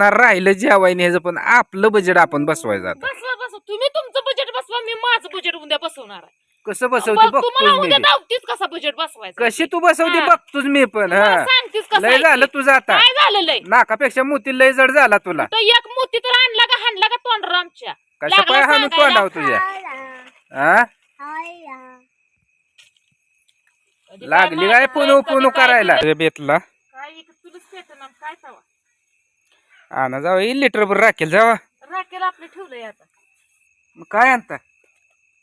पुन्हा राहिलं जेवायने ह्याचं पण आपलं बजेट आपण बसवायचं आता. बसवा बसवा. तुम्ही तुमचं बजेट बसवा मी माझं बजेट उद्या बसवणार आहे. कसं बसवते बघ, तुम्हाला बघतोच मी उद्या बी. धावतीच कसा बजेट बसवायचा कशी तू बसवते हा. बघतोच मी पण तुम्हाला हा. सांगतेस कसं लय आहे झालं ते. तुझं आता. काय झालं लय? नाकापेक्षा मोती लय जड झाला तुला. तर एक मोती तर आणला का हाणला का तोंडर आमच्या? कशा लागला पाय हाणून सांगायला. तोंडाव तुझ्या? हा कधी लागली काय पुनू कधी पुनू काय करायला? तुझं- बेतला. काय पेटणार काय तवा? आणा जावा येईल लिटर भर राखेल जावा. राखेल आपलं ठेवलंय आता. मग काय आणता?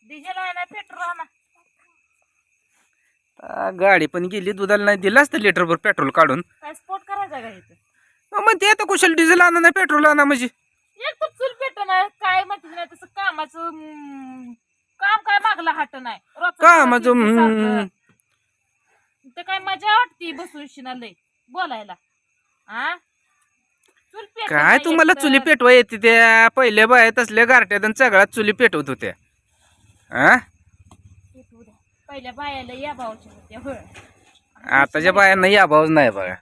डिझेल आहे ना पेट्रोल आणा. आ, गाडी पण गेली दुधाला नाही दिलं असतं लिटर भर पेट्रोल काढून. काय स्पोर्ट करायचा का इथं? मग म्हणते आता कुशल डिझेल आणा नाही पेट्रोल आणा म्हणजे. एक तर चूल काय म्हणते नाही तसं कामाचं हम्म, काम काय मागला हाट नाही. रोजचं कामाचं, सारखं- हम्म. ते काय मजा वाटती बसून शिना लय बोलायला. हा काय तुम्हाला. चुली पेटवा येते त्या? पहिल्या बाया तसल्या गारट्यात आणि सगळ्यात चुली पेटवत होत्या. हा. पहिल्या बायाला या भावाच्या होत्या होय. आताच्या बायांना या भाऊच नाही बघा.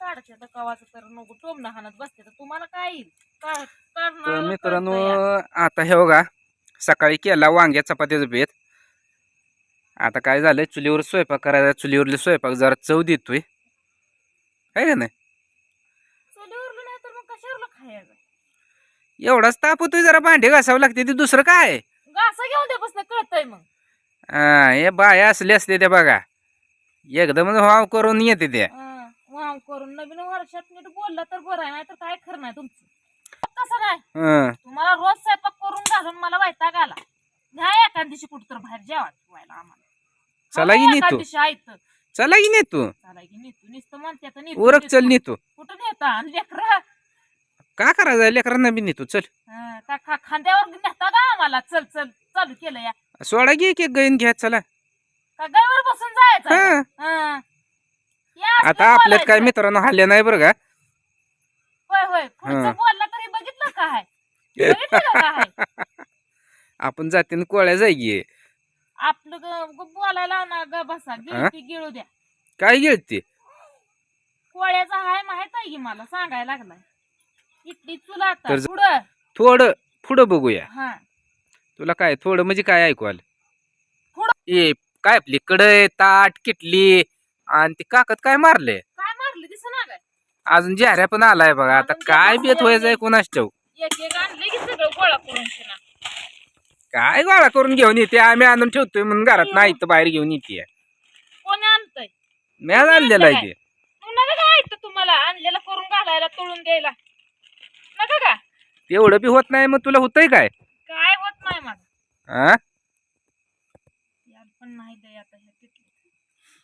काढच्या तर कवाचं तर नको. टोमणं हाणत बसते तर तुम्हाला काय येईल? का- तर मित्रांनो. आता हे बघा सकाळी केला वांग्या चपात्याचा बेत आता काय झालंय चुलीवर स्वयंपाक करायचा चुलीवरले स्वयंपाक जरा चव देतोय. आहे का नाही चुलीवरलं नाही तर मग कशावरलं खायचं एवढाच ताप होतोय जरा भांडे घासावं लागते ते दुसरं काय? घासा घेऊन दे बसणं कळतंय मग. हा हे बाया असले असते त्या बघा. एकदमच वाव करून येते त्या. हं, वाव करून. नवीन वर्षात नीट बोलला तर बरं आहे नाही तर काय खरं नाही तुमचं. कसं नाही हं. तुम्हाला रोज स्वयंपाक करून घालून मला वैताग आला. घ्या एका दिवशी कुठं तर बाहेर जेवा जेवायला आम्हाला. चला की नेतो. ऐकतं चला की नेतो. चला की नेतो. नुसतं म्हणते आता नेतो, नेतो. चल नेतो. कुठं नेता? आणि लेकरं. का करायचं? लेकरांना बी नेतो. चल. हं, का खांद्यावर नेता का आम्हाला? चल चल चालू केलं या. सोडा की गैन घ्या चला. का गायवर बसून जायचं? हा. हं. या असलं आता आपल्यात काय बोलायचं. मित्रांनो हल्ल्या नाही बरं का? होय होय. पुढचं हं. बोलला तरी बघितलं का काय आपण जातीन कोळ्या आपलं ग- ग- बोलायला ग बसा. गिळू द्या. काय गेलते कोळ्याचा हाय माहीत आहे की मला? सांगायला लागलाय. इथली चुला आता. तर पुढं. थोडं पुढं बघूया. हा. तुला काय थोडं म्हणजे काय ऐकू आलं? थोडं. ए काय आपली कडय ताट किटली आणि ते काकत काय मारले? काय मारलं दिस ना काय अजून जाऱ्या पण आलाय बघा. आता अजून काय बेत व्हायचंय आलाय. कोणाच ठेव एक एक आणले की सगळं गोळा करून शिना. काय गोळा करून घेऊन येते? आम्ही आणून ठेवतोय म्हणून घरात नाही तर बाहेर घेऊन येते. कोणी आणतंय? मी आणलेलं आहे ते. काय ऐकतं तुम्हाला? आणलेलं करून घालायला तळून द्यायला. नका का? तेवढं बी होत नाही मग तुला होतंय काय? काय होत नाही माझं हा यार पण नाही द्या आता ह्या पिठलं.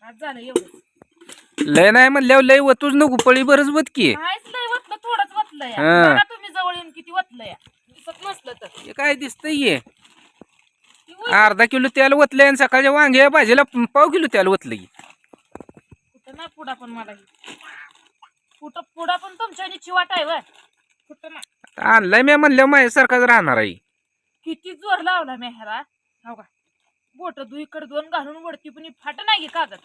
आज झालं एवढं लय नाही म्हणल्यावर लय वतूच नको पळी बरच वत की नाहीच लय वतलं थोडंच वतलं या. हा. बघा तुम्ही जवळ येऊन किती वतलं या. दिसत नसलं तर. हे काय दिसतंय हे? ती वत- अर्धा किलो तेल वतलंय आणि सकाळच्या वांगे भाजीला पाव किलो तेल वतलं की कुठं नाही पुढा पण मला कुठं पुढा पण तुमच्या चिवाट आहे वर आणलाय मी म्हणल्यावर माझ्यासारखाच राहणार आहे. किती जोर लावला मेहरा हो का? बोट दुईकडे दोन घालून वडती पण ही फाट नाही की कागद.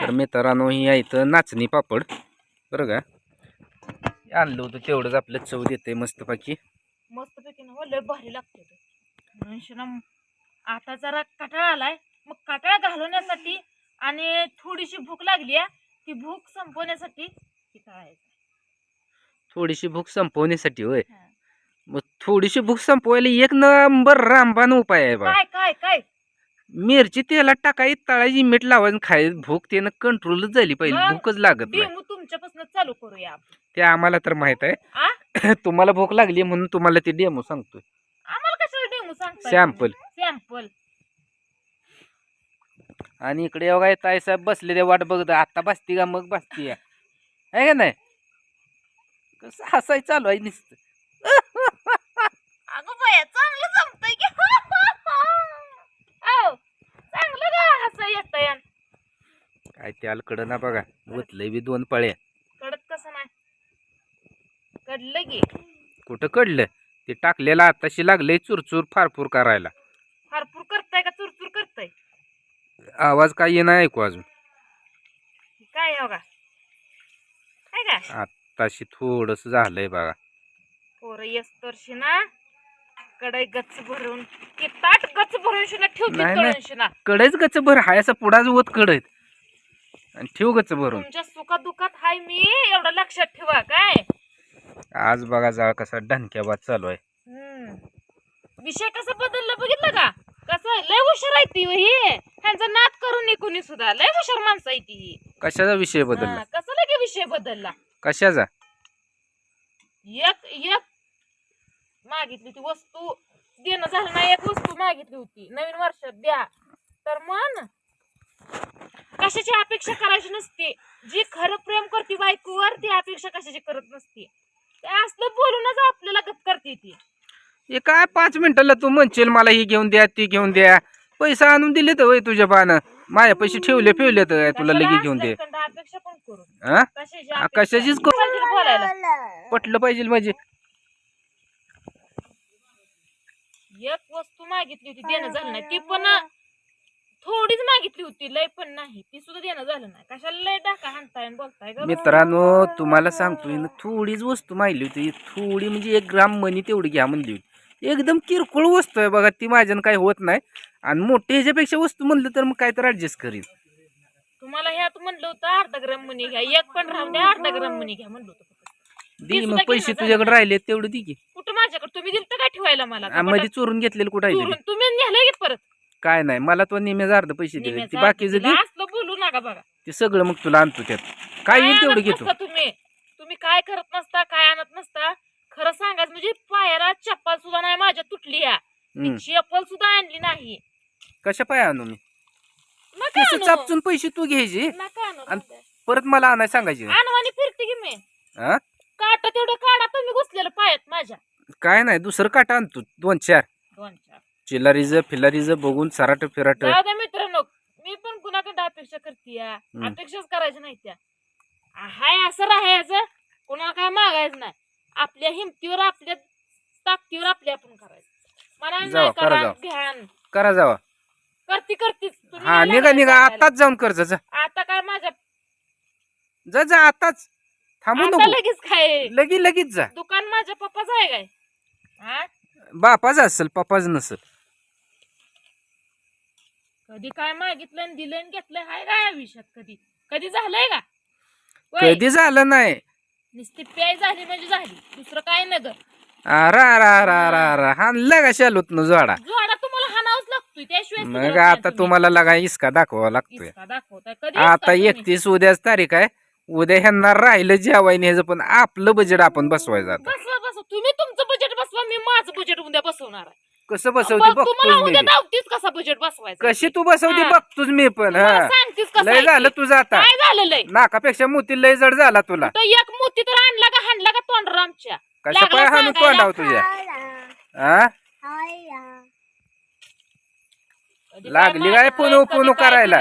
तर मित्रांनो ही आहे इथं नाचणी पापड. बरं का? हे आणलं होतं तेवढंच आपलं चव देते मस्तपैकी. मस्त पैकी ना लय भारी लागते ते. म्हणून शिना आता जरा कटाळा आलाय. मग कटाळा घालवण्यासाठी आणि थोडीशी भूक लागली आहे ती भूक संपवण्यासाठी ती तळायचं. थोडीशी भूक संपवण्यासाठी होय. हा. मग थोडीशी भूक संपवायला एक नंबर रामबान उपाय आहे बघा काय काय काय? मिरची तेलात टाकायची तळायची मीठ लावायची खायची भूक त्यानं कंट्रोलच झाली पाहिजे मग भूकच लागत नाही. डेमो तुमच्यापासून चालू करूया. आपण. ते आम्हाला तर माहीत आ? आहे तुम्हाला भूक लागली म्हणून तुम्हाला ते डेमो सांगतोय. आम्हाला कशाला डेमो सांगता सॅम्पल सॅम्पल आणि इकडे एवढा काय ताई साहेब बसले ते वाट बघत आता बसती का? मग बसती आहे का नाही? कसं हसाय चालू आहे नुसतं. अगं बया चांगलं जमतंय की. चांगलं का हसं अन. काय त्याला कडं ना बघा वतलंय बी दोन पळ्या. कडत कसं नाही. कडलं की. कुठं कडलं? ते टाकलेलं आताशी लागलंय चुरचूर फारफूर करायला. फारपूर करताय का? चुरचूर करताय? आवाज काय येणार ऐकू अजून. काय हो का? आत्ताशी थोडस झालंय बघा. पोरं येस्तरशी ना कडे गच्च भरून की ताट गच्च भरून शिना नाही, नाही. शिना. कडेच गच भर हाय असा पुढाच वत कडत आणि ठेव गच भरून. तुमच्या सुखात दुखात हाय मी एवढं लक्षात ठेवा काय? आज बघा जाळ कसा डणक्या बाद चालू आहे. हम्म. विषय कसा बदलला बघितलं का? कसं लय हुशार आहे ती ही ह्यांचा नाद करून निकुनी सुद्धा लय हुशार माणसं आहे ती. कशाचा विषय बदलला? हा, कसं लगे विषय बदलला? कशाचा? एक एक मागितली ती वस्तू. देणं झालं नाही एक वस्तू मागितली होती. नवीन वर्षात द्या. तर मन कशाची अपेक्षा करायची नसते. जी खरं प्रेम करते बायकोवर ती अपेक्षा कशाची करत नसते. ते असलं बोलूनच आपल्याला गत करते ती. हे काय पाच मिनिटाला तू म्हणशील मला ही घेऊन द्या ती घेऊन द्या. पैसा आणून दिले तर वय तुझ्या बानं. माझ्या पैसे ठेवले ठेवले तर तुला कशाला लगे घेऊन दे. हा? कशाचीच पटलं पाहिजे म्हणजे एक वस्तू मागितली होती देणं झालं नाही. ती पण थोडीच मागितली होती लय पण नाही. ती सुद्धा देणं झालं नाही. कशाला लय टाका हाणताय आणि बोलताय ग? मित्रांनो तुम्हाला सांगतोय ना थोडीच वस्तू माहिली होती. थोडी म्हणजे एक ग्राम मनी तेवढी घ्या म्हणली होती. एकदम किरकोळ वस्तू आहे बघा ती माझ्यानं काही होत नाही. आणि मोठे ह्याच्यापेक्षा वस्तू म्हणलं तर मग काय तर ऍडजस्ट करीन. तुम्हाला ह्यात म्हणलं होतं अर्धा ग्राम मनी घ्या एक पण राहू द्या अर्धा ग्राम मनी घ्या म्हणलं होतं फक्त. दे सुद्धा मग पैसे तुझ्याकडे राहिले तेवढं दे की. कुठं माझ्याकडे? तुम्ही दिलं काय ठेवायला मला? आ, मध्ये चोरून घेतलेलं कुठं चोरून? तुम्ही नेलं की परत. काय नाही मला तो निम्याचा अर्ध पैसे दिले निम्याचं ती बाकीचं दे. असलं बोलू नका बघा. ते सगळं मग तुला आणतो त्यात. काय येईल तेवढं आणत घेतो. नसता तुम्ही. तुम्ही काय करत नसता काय आणत नसता खरं सांगायचं म्हणजे पायाला चप्पल सुद्धा नाही माझ्या तुटली या हम्म. चप्पल सुद्धा आणली नाही. कशा पाय आणू मी? नका केस आणू. चापचून पैसे तू घ्यायचे. नका आणू, आणि-. परत मला आणाय सांगायचे आणवानी फिरते की मी. हा काटा तेवढं काढा तुम्ही घुसलेलं पायात माझ्या. काय नाही दुसरं काटा आणतो दोन चार. दोन चार. चिल्लारीज फिलारीज बघून सराट फिराट. जाऊ द्या मित्रांनो मी पण कुणाकडे अपेक्षा करते या. हम्म. अपेक्षाच करायच्या नाही त्या. हाय असं राहायचं. कोणाला काय मागायचं नाही. आपल्या हिमतीवर आपल्या ताकदीवर आपल्या आपण करायचं. मला जावा, नाही करा करा जावा. घ्यान करा जावा. करती करतीच तुम्ही हा नाही निघा. निघा. आताच जाऊन कर जा जा. आता काय माझ्या जा जा आताच. थांबू आता नको. लगेच काय? लगी लगेच जा. दुकान माझ्या पप्पाच आहे काय? हा? बापाच असेल पप्पाच नसेल. कधी काय मागितलं आणि दिलं आणि घेतलं हाय काय आयुष्यात कधी. कधी झालंय का? वय, कधी झालं नाही. नुसती प्याय झाली म्हणजे झाली. दुसरं काय न ग अरा अरा अरा अरा अरा हाणला न जोडा. जोडा तुम्हाला हाणावच लागतोय. त्याशिवाय मग सुधरत आता तुम्ही. तुम्हाला लागा इसका दाखवावा लागतोय. इतका दाखवताय. कधी आता तुम्ही? एकतीस उद्याच तारीख आहे. उद्या ह्यांना राहिलं जेवायने ह्याचं पण आपलं बजेट आपण बसवायचं आता. बसवा बसवा. तुम्ही तुमचं बजेट बसवा मी माझं बजेट उद्या बसवणार आहे. कसं बसवते बघ, तुम्हाला बघतोच मी उद्या ते. धावतीच कसा बजेट बसवायचा कशी तू बसवते हा. बघतोच मी पण तुम्हाला हा. सांगतीस कसं लय आहे झालं ते. तुझं आता. काय झालं लय? नाकापेक्षा मोती लय जड झाला तुला. तर एक मोती तर आणला का हाणला का तोंडर आमच्या? कशा लागलं पाय हाणू सांगायला. तोंडाव तुझ्या? हा लागली काय पुनू- पुनू करायला?